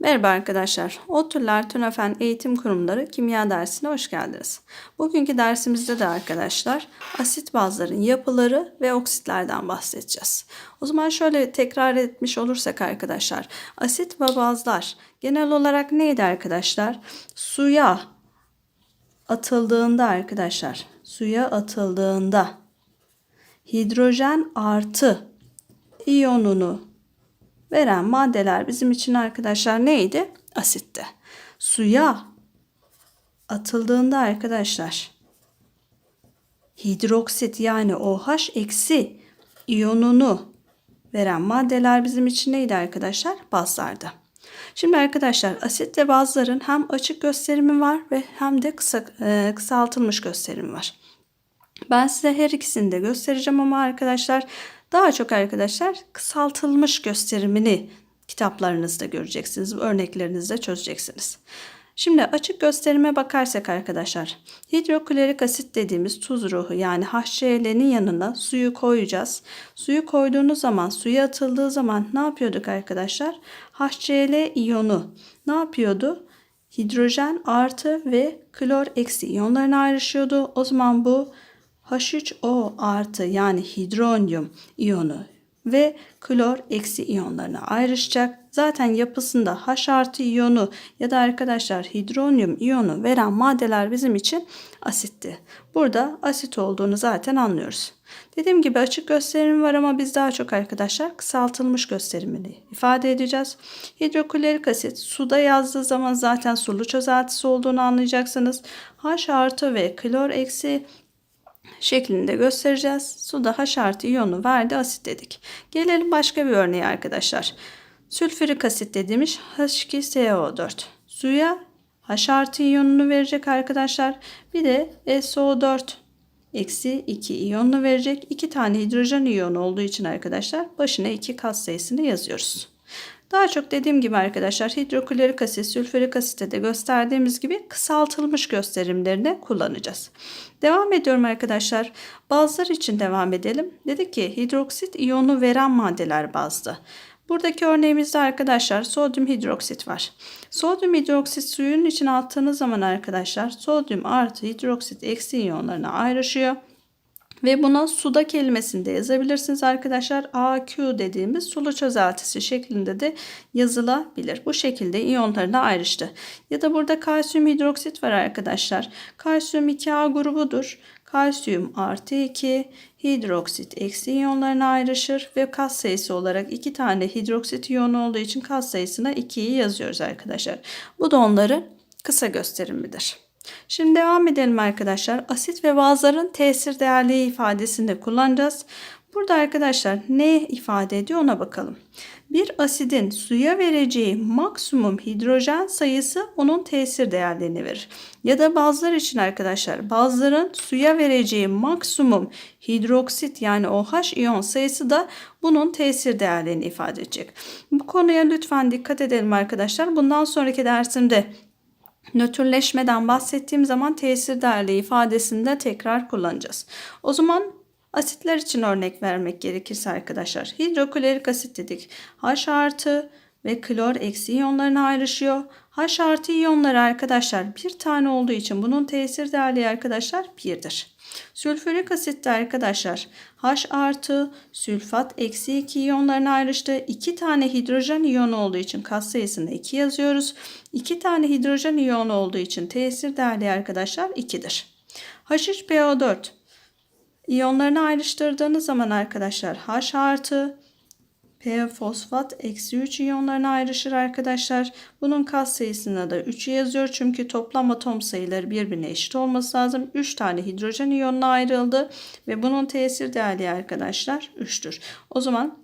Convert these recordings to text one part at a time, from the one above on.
Merhaba arkadaşlar. Otüller Tünefen Eğitim Kurumları Kimya dersine hoş geldiniz. Bugünkü dersimizde de arkadaşlar asit bazların yapıları ve oksitlerden bahsedeceğiz. O zaman şöyle tekrar etmiş olursak arkadaşlar. Asit ve bazlar genel olarak neydi arkadaşlar? Suya atıldığında arkadaşlar, suya atıldığında hidrojen artı iyonunu veren maddeler bizim için arkadaşlar neydi? Asitti. Suya atıldığında arkadaşlar hidroksit yani OH eksi iyonunu veren maddeler bizim için neydi arkadaşlar? Bazlardı. Şimdi arkadaşlar asit ve bazların hem açık gösterimi var ve hem de kısa, e, kısaltılmış gösterimi var. Ben size her ikisini de göstereceğim ama arkadaşlar daha çok arkadaşlar kısaltılmış gösterimini kitaplarınızda göreceksiniz. Örneklerinizde çözeceksiniz. Şimdi açık gösterime bakarsak arkadaşlar hidroklorik asit dediğimiz tuz ruhu yani HCl'nin yanına suyu koyacağız. Suyu koyduğunuz zaman suya atıldığı zaman ne yapıyorduk arkadaşlar? HCl iyonu ne yapıyordu? Hidrojen artı ve klor eksi iyonlarına ayrışıyordu. O zaman bu H3O artı yani hidronyum iyonu ve klor eksi iyonlarına ayrışacak. Zaten yapısında H artı iyonu ya da arkadaşlar hidronyum iyonu veren maddeler bizim için asitti. Burada asit olduğunu zaten anlıyoruz. Dediğim gibi açık gösterim var ama biz daha çok arkadaşlar kısaltılmış gösterimini ifade edeceğiz. Hidroklorik asit suda yazdığı zaman zaten sulu çözeltisi olduğunu anlayacaksınız. H artı ve klor eksi şeklinde göstereceğiz. Suda H artı iyonu verdi asit dedik. Gelelim başka bir örneğe arkadaşlar. Sülfürik asit dediğimiz H2SO4. Suya H artı iyonunu verecek arkadaşlar. Bir de SO4 eksi 2 iyonunu verecek. 2 tane hidrojen iyonu olduğu için arkadaşlar başına 2 kat sayısını yazıyoruz. Daha çok dediğim gibi arkadaşlar hidroklorik asit, sülfürik asite de gösterdiğimiz gibi kısaltılmış gösterimlerini kullanacağız. Devam ediyorum arkadaşlar. Bazılar için devam edelim. Dedik ki hidroksit iyonu veren maddeler bazda. Buradaki örneğimizde arkadaşlar sodyum hidroksit var. Sodyum hidroksit suyun içine attığınız zaman arkadaşlar sodyum artı hidroksit eksi iyonlarına ayrışıyor. Ve buna suda kelimesini de yazabilirsiniz arkadaşlar. AQ dediğimiz sulu çözeltisi şeklinde de yazılabilir. Bu şekilde iyonlarına ayrıştı. Ya da burada kalsiyum hidroksit var arkadaşlar. Kalsiyum 2A grubudur. Kalsiyum artı 2 hidroksit eksi iyonlarına ayrışır ve kat sayısı olarak 2 tane hidroksit iyonu olduğu için kat sayısına 2'yi yazıyoruz arkadaşlar. Bu da onların kısa gösterimidir. Şimdi devam edelim arkadaşlar. Asit ve bazların tesir değerliği ifadesini kullanacağız. Burada arkadaşlar ne ifade ediyor ona bakalım. Bir asidin suya vereceği maksimum hidrojen sayısı onun tesir değerlerini verir. Ya da bazılar için arkadaşlar bazıların suya vereceği maksimum hidroksit yani OH iyon sayısı da bunun tesir değerlerini ifade edecek. Bu konuya lütfen dikkat edelim arkadaşlar. Bundan sonraki dersimde nötrleşmeden bahsettiğim zaman tesir değerli ifadesini de tekrar kullanacağız. O zaman asitler için örnek vermek gerekirse arkadaşlar hidroklorik asit dedik. H artı ve klor eksi iyonlarına ayrışıyor. H artı iyonları arkadaşlar bir tane olduğu için bunun tesir değerli arkadaşlar birdir. Sülfürik asitte arkadaşlar H artı sülfat eksi 2 iyonlarına ayrıştı. 2 tane hidrojen iyonu olduğu için kat sayısını 2 yazıyoruz. 2 tane hidrojen iyonu olduğu için tesir değerli arkadaşlar 2'dir. H3PO4 iyonlarını ayrıştırdığınız zaman arkadaşlar H artı P fosfat eksi 3 iyonlarına ayrışır arkadaşlar. Bunun kat sayısına da 3'ü yazıyor. Çünkü toplam atom sayıları birbirine eşit olması lazım. 3 tane hidrojen iyonuna ayrıldı. Ve bunun tesir değerli arkadaşlar 3'tür. O zaman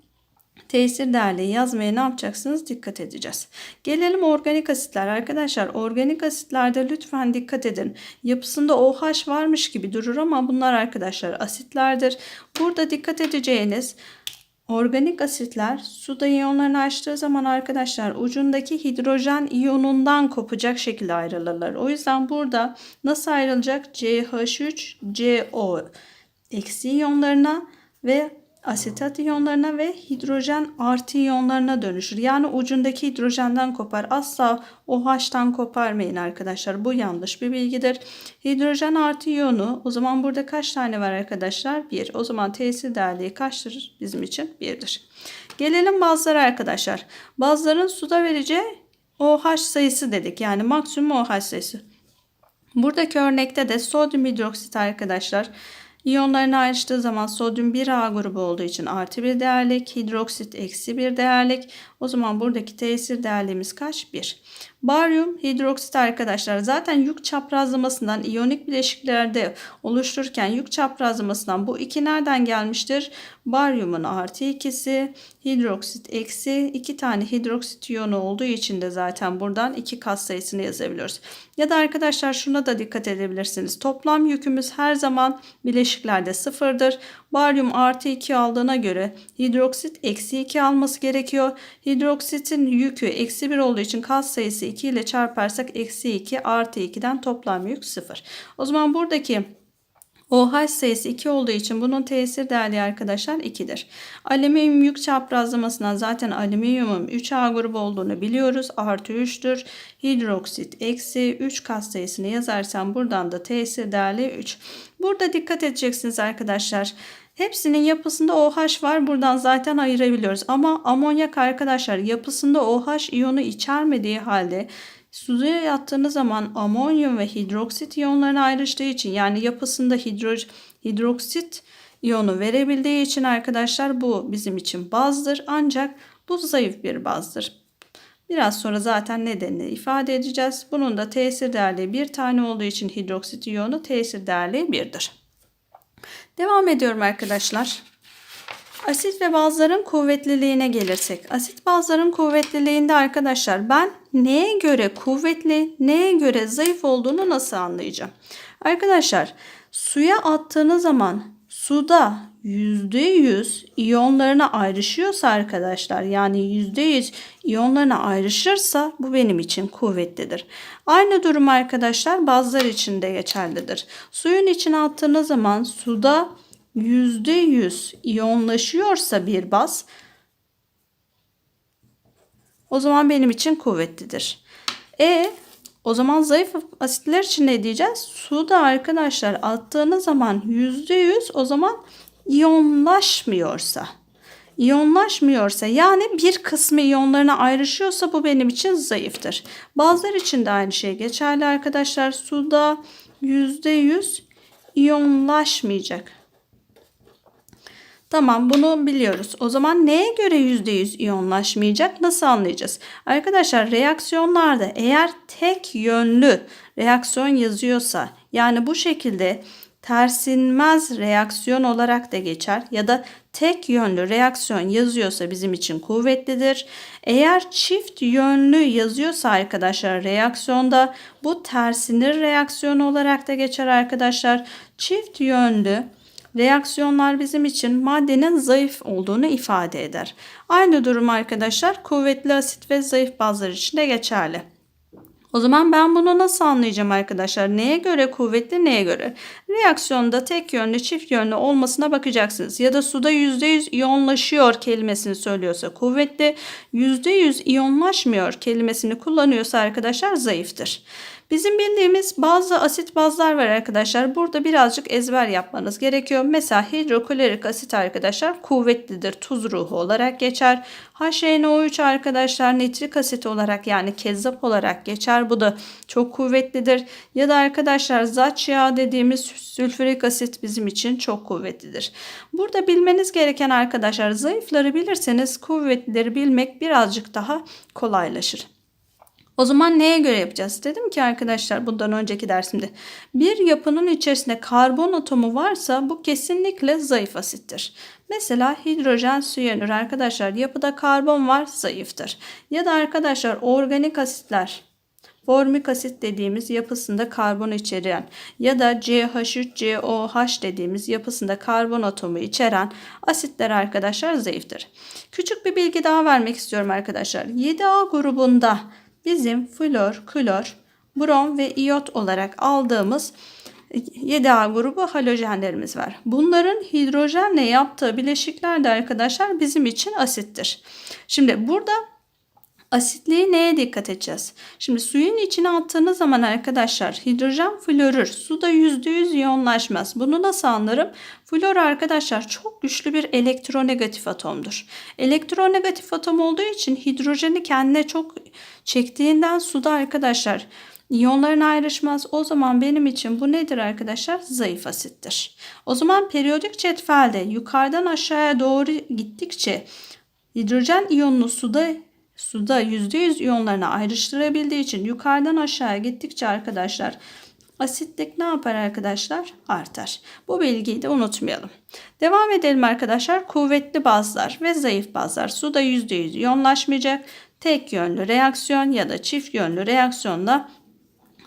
tesir değerliği yazmaya ne yapacaksınız? Dikkat edeceğiz. Gelelim organik asitler. Arkadaşlar organik asitlerde lütfen dikkat edin. Yapısında OH varmış gibi durur ama bunlar arkadaşlar asitlerdir. Burada dikkat edeceğiniz Organik asitler suda iyonlarını açtığı zaman arkadaşlar ucundaki hidrojen iyonundan kopacak şekilde ayrılırlar. O yüzden burada nasıl ayrılacak? CH3, CO eksi iyonlarına ve asetat iyonlarına ve hidrojen artı iyonlarına dönüşür. Yani ucundaki hidrojenden kopar. Asla OH'tan koparmayın arkadaşlar. Bu yanlış bir bilgidir. Hidrojen artı iyonu o zaman burada kaç tane var arkadaşlar? 1. O zaman tesir değerliği kaçtır bizim için? 1'dir. Gelelim bazılara arkadaşlar. Bazıların suda vereceği OH sayısı dedik. Yani maksimum OH sayısı. Buradaki örnekte de sodyum hidroksit arkadaşlar İyonlarını ayrıştığı zaman sodyum 1A grubu olduğu için artı bir değerlik, hidroksit eksi bir değerlik. O zaman buradaki tesir değerliğimiz kaç? 1. Baryum hidroksit arkadaşlar zaten yük çaprazlamasından iyonik bileşiklerde oluştururken yük çaprazlamasından bu iki nereden gelmiştir? Baryumun artı ikisi, hidroksit eksi iki tane hidroksit iyonu olduğu için de zaten buradan iki kat sayısını yazabiliyoruz. Ya da arkadaşlar şuna da dikkat edebilirsiniz. Toplam yükümüz her zaman bileşiklerde sıfırdır. Baryum artı 2 aldığına göre hidroksit eksi 2 alması gerekiyor. Hidroksitin yükü eksi 1 olduğu için kat sayısı 2 ile çarparsak eksi 2 artı 2'den toplam yük 0. O zaman buradaki OH sayısı 2 olduğu için bunun tesir değerli arkadaşlar 2'dir. Alüminyum yük çaprazlamasından zaten alüminyumun 3A grubu olduğunu biliyoruz. Artı 3'tür. Hidroksit eksi 3 kat sayısını yazarsam buradan da tesir değerli 3. Burada dikkat edeceksiniz arkadaşlar. Hepsinin yapısında OH var. Buradan zaten ayırabiliyoruz. Ama amonyak arkadaşlar yapısında OH iyonu içermediği halde Suya yattığınız zaman amonyum ve hidroksit iyonlarına ayrıştığı için yani yapısında hidro, hidroksit iyonu verebildiği için arkadaşlar bu bizim için bazdır. Ancak bu zayıf bir bazdır. Biraz sonra zaten nedenini ifade edeceğiz. Bunun da tesir değerli bir tane olduğu için hidroksit iyonu tesir değerli birdir. Devam ediyorum arkadaşlar. Asit ve bazların kuvvetliliğine gelirsek. Asit bazların kuvvetliliğinde arkadaşlar ben neye göre kuvvetli, neye göre zayıf olduğunu nasıl anlayacağım? Arkadaşlar suya attığınız zaman suda %100 iyonlarına ayrışıyorsa arkadaşlar yani %100 iyonlarına ayrışırsa bu benim için kuvvetlidir. Aynı durum arkadaşlar bazılar için de geçerlidir. Suyun içine attığınız zaman suda %100 iyonlaşıyorsa bir baz o zaman benim için kuvvetlidir. E o zaman zayıf asitler için ne diyeceğiz? Suda arkadaşlar attığınız zaman %100 o zaman iyonlaşmıyorsa. İyonlaşmıyorsa yani bir kısmı iyonlarına ayrışıyorsa bu benim için zayıftır. Bazıları için de aynı şey geçerli arkadaşlar. Suda %100 iyonlaşmayacak. Tamam bunu biliyoruz. O zaman neye göre %100 iyonlaşmayacak? Nasıl anlayacağız? Arkadaşlar reaksiyonlarda eğer tek yönlü reaksiyon yazıyorsa yani bu şekilde tersinmez reaksiyon olarak da geçer ya da tek yönlü reaksiyon yazıyorsa bizim için kuvvetlidir. Eğer çift yönlü yazıyorsa arkadaşlar reaksiyonda bu tersinir reaksiyon olarak da geçer arkadaşlar. Çift yönlü reaksiyonlar bizim için maddenin zayıf olduğunu ifade eder. Aynı durum arkadaşlar kuvvetli asit ve zayıf bazlar için de geçerli. O zaman ben bunu nasıl anlayacağım arkadaşlar? Neye göre kuvvetli, neye göre? Reaksiyonda tek yönlü, çift yönlü olmasına bakacaksınız. Ya da suda %100 iyonlaşıyor kelimesini söylüyorsa kuvvetli, %100 iyonlaşmıyor kelimesini kullanıyorsa arkadaşlar zayıftır. Bizim bildiğimiz bazı asit bazlar var arkadaşlar. Burada birazcık ezber yapmanız gerekiyor. Mesela hidroklorik asit arkadaşlar kuvvetlidir. Tuz ruhu olarak geçer. HNO3 arkadaşlar nitrik asit olarak yani kezzap olarak geçer. Bu da çok kuvvetlidir. Ya da arkadaşlar zaç yağı dediğimiz sülfürik asit bizim için çok kuvvetlidir. Burada bilmeniz gereken arkadaşlar zayıfları bilirseniz kuvvetlileri bilmek birazcık daha kolaylaşır. O zaman neye göre yapacağız? Dedim ki arkadaşlar bundan önceki dersimde bir yapının içerisinde karbon atomu varsa bu kesinlikle zayıf asittir. Mesela hidrojen siyanür arkadaşlar yapıda karbon var zayıftır. Ya da arkadaşlar organik asitler formik asit dediğimiz yapısında karbon içeren ya da CH3COH dediğimiz yapısında karbon atomu içeren asitler arkadaşlar zayıftır. Küçük bir bilgi daha vermek istiyorum arkadaşlar. 7A grubunda bizim flor, klor, brom ve iyot olarak aldığımız 7A grubu halojenlerimiz var. Bunların hidrojenle yaptığı bileşikler de arkadaşlar bizim için asittir. Şimdi burada Asitliği neye dikkat edeceğiz? Şimdi suyun içine attığınız zaman arkadaşlar hidrojen florür suda %100 iyonlaşmaz. Bunu nasıl anlarım? Flor arkadaşlar çok güçlü bir elektronegatif atomdur. Elektronegatif atom olduğu için hidrojeni kendine çok çektiğinden suda arkadaşlar iyonların ayrışmaz. O zaman benim için bu nedir arkadaşlar? Zayıf asittir. O zaman periyodik cetvelde yukarıdan aşağıya doğru gittikçe hidrojen iyonunu suda suda %100 iyonlarını ayrıştırabildiği için yukarıdan aşağıya gittikçe arkadaşlar asitlik ne yapar arkadaşlar? Artar. Bu bilgiyi de unutmayalım. Devam edelim arkadaşlar. Kuvvetli bazlar ve zayıf bazlar suda %100 iyonlaşmayacak. Tek yönlü reaksiyon ya da çift yönlü reaksiyonla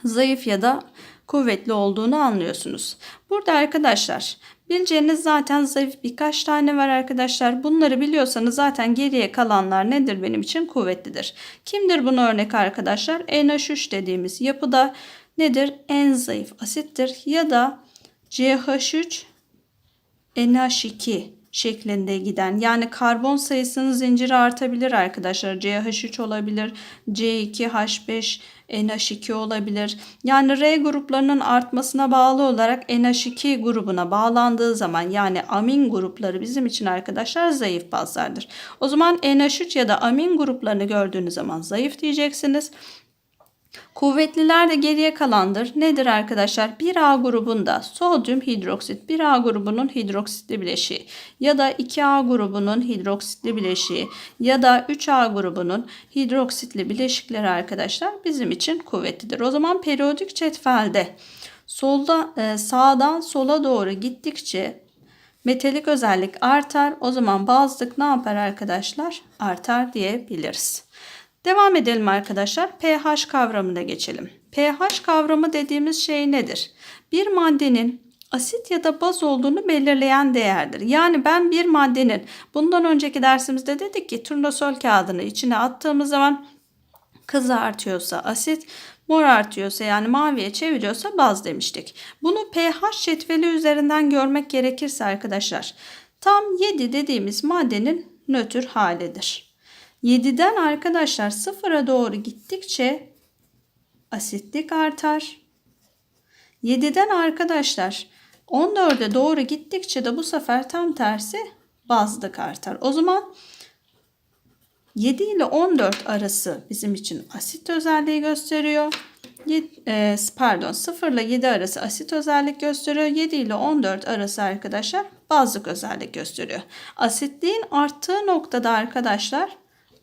zayıf ya da kuvvetli olduğunu anlıyorsunuz. Burada arkadaşlar bileceğiniz zaten zayıf birkaç tane var arkadaşlar. Bunları biliyorsanız zaten geriye kalanlar nedir benim için kuvvetlidir. Kimdir bunu örnek arkadaşlar? NH3 dediğimiz yapıda nedir? En zayıf asittir ya da CH3 NH2 şeklinde giden yani karbon sayısının zinciri artabilir arkadaşlar. CH3 olabilir, C2H5, NH2 olabilir. Yani R gruplarının artmasına bağlı olarak NH2 grubuna bağlandığı zaman yani amin grupları bizim için arkadaşlar zayıf bazlardır. O zaman NH3 ya da amin gruplarını gördüğünüz zaman zayıf diyeceksiniz. Kuvvetliler de geriye kalandır. Nedir arkadaşlar? 1A grubunda sodyum hidroksit 1A grubunun hidroksitli bileşiği ya da 2A grubunun hidroksitli bileşiği ya da 3A grubunun hidroksitli bileşikleri arkadaşlar bizim için kuvvetlidir. O zaman periyodik cetvelde solda e, sağdan sola doğru gittikçe metalik özellik artar. O zaman bazlık ne yapar arkadaşlar? Artar diyebiliriz. Devam edelim arkadaşlar. pH kavramına geçelim. pH kavramı dediğimiz şey nedir? Bir maddenin asit ya da baz olduğunu belirleyen değerdir. Yani ben bir maddenin bundan önceki dersimizde dedik ki turnusol kağıdını içine attığımız zaman kızı artıyorsa asit, mor artıyorsa yani maviye çeviriyorsa baz demiştik. Bunu pH cetveli üzerinden görmek gerekirse arkadaşlar tam 7 dediğimiz maddenin nötr halidir. 7'den arkadaşlar sıfıra doğru gittikçe asitlik artar. 7'den arkadaşlar 14'e doğru gittikçe de bu sefer tam tersi bazlık artar. O zaman 7 ile 14 arası bizim için asit özelliği gösteriyor. E, pardon 0 ile 7 arası asit özellik gösteriyor. 7 ile 14 arası arkadaşlar bazlık özellik gösteriyor. Asitliğin arttığı noktada arkadaşlar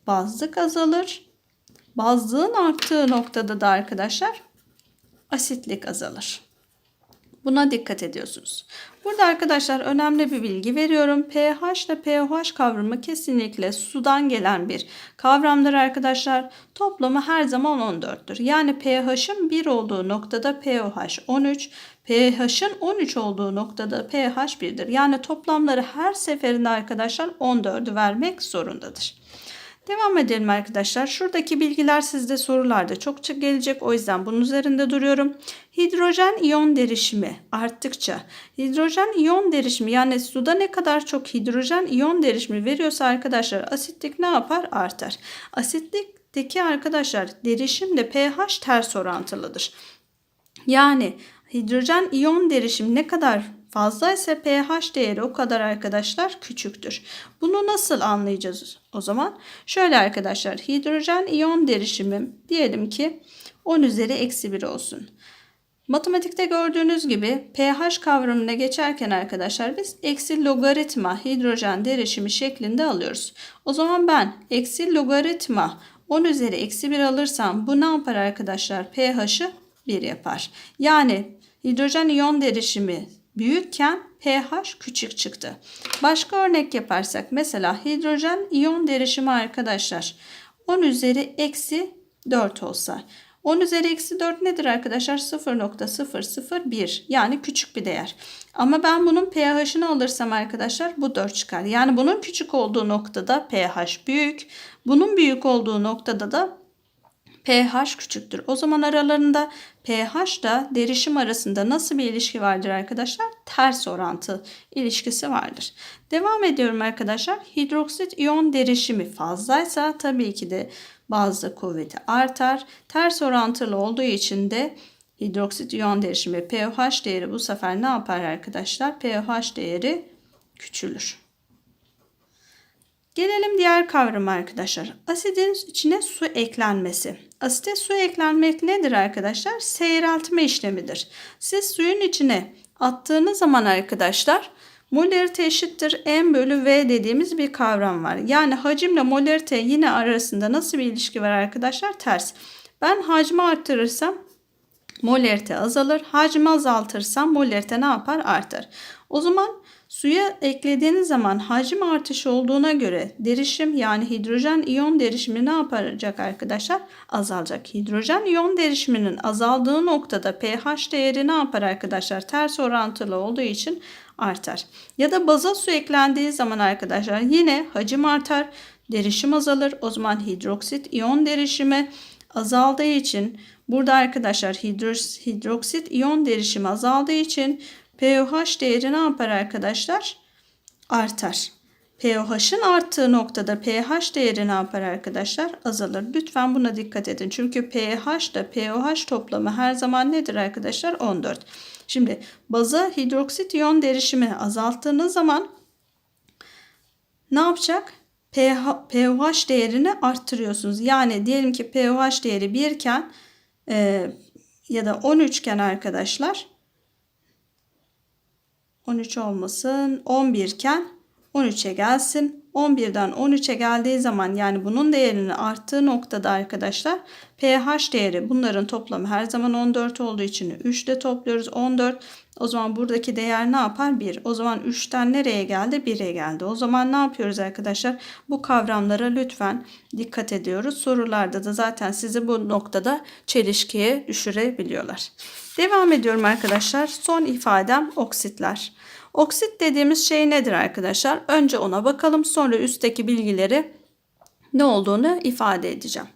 bazlık azalır. Bazlığın arttığı noktada da arkadaşlar asitlik azalır. Buna dikkat ediyorsunuz. Burada arkadaşlar önemli bir bilgi veriyorum. pH ile pH kavramı kesinlikle sudan gelen bir kavramdır arkadaşlar. Toplamı her zaman 14'tür. Yani pH'ın 1 olduğu noktada pH 13, pH'ın 13 olduğu noktada pH 1'dir. Yani toplamları her seferinde arkadaşlar 14'ü vermek zorundadır. Devam edelim arkadaşlar. Şuradaki bilgiler sizde sorularda çokça gelecek. O yüzden bunun üzerinde duruyorum. Hidrojen iyon derişimi arttıkça hidrojen iyon derişimi yani suda ne kadar çok hidrojen iyon derişimi veriyorsa arkadaşlar asitlik ne yapar? Artar. Asitlikteki arkadaşlar derişimle pH ters orantılıdır. Yani hidrojen iyon derişimi ne kadar fazla ise pH değeri o kadar arkadaşlar küçüktür. Bunu nasıl anlayacağız o zaman? Şöyle arkadaşlar hidrojen iyon derişimim diyelim ki 10 üzeri eksi 1 olsun. Matematikte gördüğünüz gibi pH kavramına geçerken arkadaşlar biz eksi logaritma hidrojen derişimi şeklinde alıyoruz. O zaman ben eksi logaritma 10 üzeri eksi 1 alırsam bu ne yapar arkadaşlar? pH'ı 1 yapar. Yani hidrojen iyon derişimi büyükken pH küçük çıktı. Başka örnek yaparsak mesela hidrojen iyon derişimi arkadaşlar 10 üzeri eksi 4 olsa 10 üzeri eksi 4 nedir arkadaşlar? 0.001 yani küçük bir değer. Ama ben bunun pH'ını alırsam arkadaşlar bu 4 çıkar. Yani bunun küçük olduğu noktada pH büyük. Bunun büyük olduğu noktada da pH küçüktür. O zaman aralarında pH da derişim arasında nasıl bir ilişki vardır arkadaşlar? Ters orantı ilişkisi vardır. Devam ediyorum arkadaşlar. Hidroksit iyon derişimi fazlaysa tabii ki de bazı kuvveti artar. Ters orantılı olduğu için de hidroksit iyon derişimi pH değeri bu sefer ne yapar arkadaşlar? pH değeri küçülür. Gelelim diğer kavrama arkadaşlar. Asidin içine su eklenmesi. Asite su eklenmek nedir arkadaşlar? Seyreltme işlemidir. Siz suyun içine attığınız zaman arkadaşlar molarite eşittir m bölü v dediğimiz bir kavram var. Yani hacimle molarite yine arasında nasıl bir ilişki var arkadaşlar? Ters. Ben hacmi arttırırsam molarite azalır. Hacmi azaltırsam molarite ne yapar? Artar. O zaman suya eklediğiniz zaman hacim artışı olduğuna göre derişim yani hidrojen iyon derişimi ne yapacak arkadaşlar? Azalacak. Hidrojen iyon derişiminin azaldığı noktada pH değeri ne yapar arkadaşlar? Ters orantılı olduğu için artar. Ya da baza su eklendiği zaman arkadaşlar yine hacim artar, derişim azalır. O zaman hidroksit iyon derişimi azaldığı için burada arkadaşlar hidroksit iyon derişimi azaldığı için pH değeri ne yapar arkadaşlar? Artar. pH'ın arttığı noktada pH değeri ne yapar arkadaşlar? Azalır. Lütfen buna dikkat edin. Çünkü pH da pH toplamı her zaman nedir arkadaşlar? 14. Şimdi baza hidroksit iyon derişimi azalttığınız zaman ne yapacak? pH, pH değerini arttırıyorsunuz. Yani diyelim ki pH değeri 1 iken e, ya da 13 iken arkadaşlar 13 olmasın 11 iken 13'e gelsin. 11'den 13'e geldiği zaman yani bunun değerinin arttığı noktada arkadaşlar pH değeri bunların toplamı her zaman 14 olduğu için 3 ile topluyoruz 14. O zaman buradaki değer ne yapar? 1. O zaman 3'ten nereye geldi? 1'e geldi. O zaman ne yapıyoruz arkadaşlar? Bu kavramlara lütfen dikkat ediyoruz. Sorularda da zaten sizi bu noktada çelişkiye düşürebiliyorlar. Devam ediyorum arkadaşlar. Son ifadem oksitler. Oksit dediğimiz şey nedir arkadaşlar? Önce ona bakalım sonra üstteki bilgileri ne olduğunu ifade edeceğim.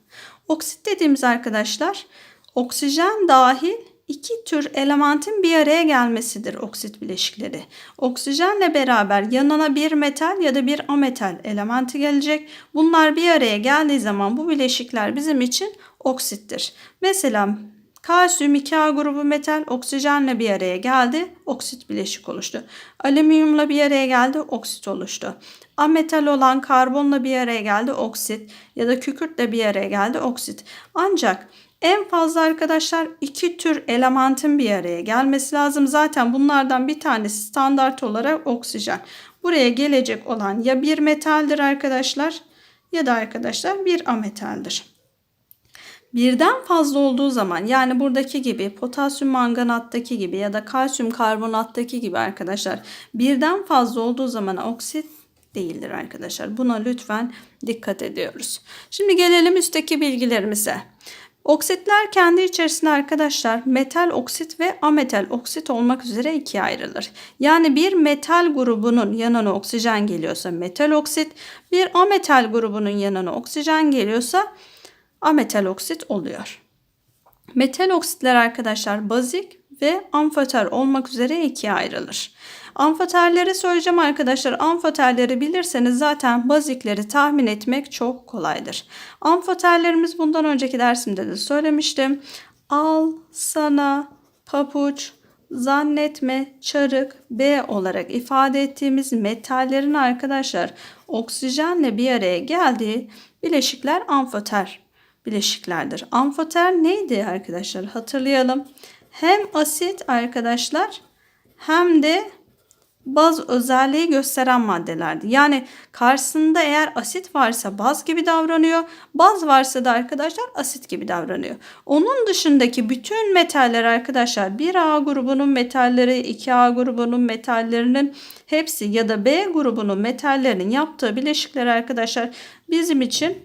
Oksit dediğimiz arkadaşlar oksijen dahil iki tür elementin bir araya gelmesidir oksit bileşikleri. Oksijenle beraber yanına bir metal ya da bir ametal elementi gelecek. Bunlar bir araya geldiği zaman bu bileşikler bizim için oksittir. Mesela Kalsiyum 2A grubu metal oksijenle bir araya geldi. Oksit bileşik oluştu. Alüminyumla bir araya geldi. Oksit oluştu. Ametal olan karbonla bir araya geldi. Oksit ya da kükürtle bir araya geldi. Oksit. Ancak en fazla arkadaşlar iki tür elementin bir araya gelmesi lazım. Zaten bunlardan bir tanesi standart olarak oksijen. Buraya gelecek olan ya bir metaldir arkadaşlar ya da arkadaşlar bir ametaldir. Birden fazla olduğu zaman yani buradaki gibi potasyum manganattaki gibi ya da kalsiyum karbonattaki gibi arkadaşlar birden fazla olduğu zaman oksit değildir arkadaşlar. Buna lütfen dikkat ediyoruz. Şimdi gelelim üstteki bilgilerimize. Oksitler kendi içerisinde arkadaşlar metal oksit ve ametal oksit olmak üzere ikiye ayrılır. Yani bir metal grubunun yanına oksijen geliyorsa metal oksit, bir ametal grubunun yanına oksijen geliyorsa ametal oksit oluyor. Metal oksitler arkadaşlar bazik ve amfoter olmak üzere ikiye ayrılır. Amfoterleri söyleyeceğim arkadaşlar. Amfoterleri bilirseniz zaten bazikleri tahmin etmek çok kolaydır. Amfoterlerimiz bundan önceki dersimde de söylemiştim. Al, sana, papuç, zannetme, çarık, B olarak ifade ettiğimiz metallerin arkadaşlar oksijenle bir araya geldiği bileşikler amfoter bileşiklerdir. Amfoter neydi arkadaşlar? Hatırlayalım. Hem asit arkadaşlar hem de baz özelliği gösteren maddelerdi. Yani karşısında eğer asit varsa baz gibi davranıyor. Baz varsa da arkadaşlar asit gibi davranıyor. Onun dışındaki bütün metaller arkadaşlar 1A grubunun metalleri, 2A grubunun metallerinin hepsi ya da B grubunun metallerinin yaptığı bileşikler arkadaşlar bizim için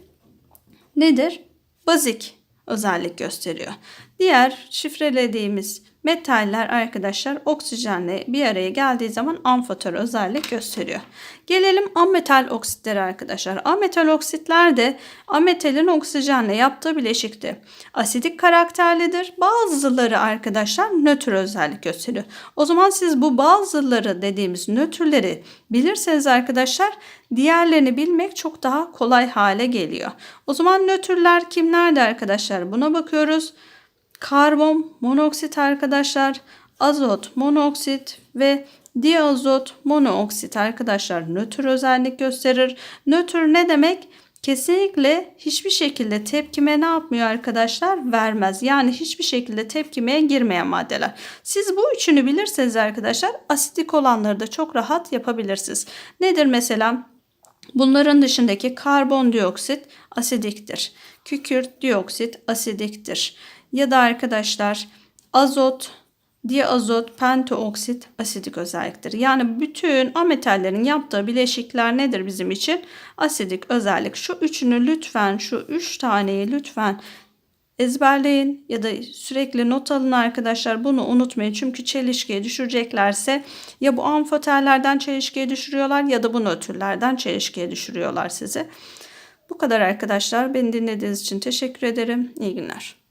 nedir? Bazik özellik gösteriyor. Diğer şifrelediğimiz metaller arkadaşlar oksijenle bir araya geldiği zaman amfoter özellik gösteriyor. Gelelim ametal oksitlere arkadaşlar. Ametal oksitler de ametalin oksijenle yaptığı bileşikti. Asidik karakterlidir. Bazıları arkadaşlar nötr özellik gösteriyor. O zaman siz bu bazıları dediğimiz nötrleri bilirseniz arkadaşlar diğerlerini bilmek çok daha kolay hale geliyor. O zaman nötrler kimlerdi arkadaşlar? Buna bakıyoruz karbon monoksit arkadaşlar, azot monoksit ve diazot monoksit arkadaşlar nötr özellik gösterir. Nötr ne demek? Kesinlikle hiçbir şekilde tepkime ne yapmıyor arkadaşlar? Vermez. Yani hiçbir şekilde tepkimeye girmeyen maddeler. Siz bu üçünü bilirseniz arkadaşlar asidik olanları da çok rahat yapabilirsiniz. Nedir mesela? Bunların dışındaki karbondioksit asidiktir. Kükürt dioksit asidiktir. Ya da arkadaşlar azot, diazot, pentaoksit asidik özelliktir. Yani bütün ametallerin yaptığı bileşikler nedir bizim için? Asidik özellik. Şu üçünü lütfen, şu üç taneyi lütfen ezberleyin ya da sürekli not alın arkadaşlar. Bunu unutmayın. Çünkü çelişkiye düşüreceklerse ya bu amfoterlerden çelişkiye düşürüyorlar ya da bu nötrlerden çelişkiye düşürüyorlar sizi. Bu kadar arkadaşlar. Beni dinlediğiniz için teşekkür ederim. İyi günler.